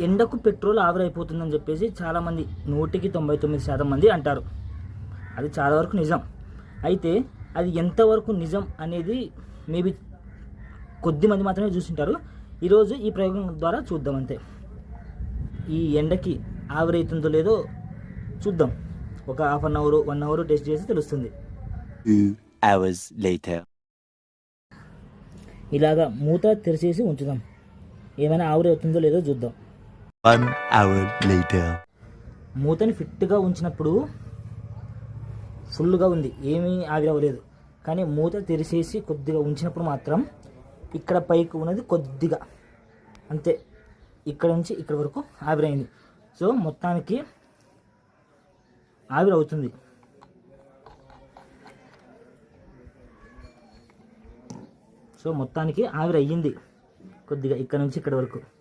ఎండకు పెట్రోల్ ఆవిరైపోతుందని చెప్పేసి చాలామంది నూటికి తొంభై తొమ్మిది శాతం మంది అంటారు. అది చాలా వరకు నిజం. అయితే అది ఎంతవరకు నిజం అనేది మేబీ కొద్ది మంది మాత్రమే చూసింటారు. ఈరోజు ఈ ప్రయోగం ద్వారా చూద్దాం అంతే. ఈ ఎండకి ఆవిరైతుందో లేదో చూద్దాం. ఒక half an hour one hour test చేసి తెలుస్తుంది. ఇలాగా మూత తెరిచేసి ఉంచుదాం. ఏమైనా ఆవిరి అవుతుందో లేదో చూద్దాం. వన్ అవర్ లేటర్ మూతని ఫిట్గా ఉంచినప్పుడు ఫుల్గా ఉంది ఏమీ ఆవిరవ్వలేదు కానీ మూత తెరిచేసి కొద్దిగా ఉంచినప్పుడు మాత్రం ఇక్కడ పైకి ఉన్నది కొద్దిగా. అంతే. ఇక్కడ నుంచి ఇక్కడ వరకు ఆవిరైంది. సో మొత్తానికి ఆవిరి అవుతుంది సో మొత్తానికి ఆవిరి అయ్యింది కొద్దిగా ఇక్కడ నుంచి ఇక్కడ వరకు.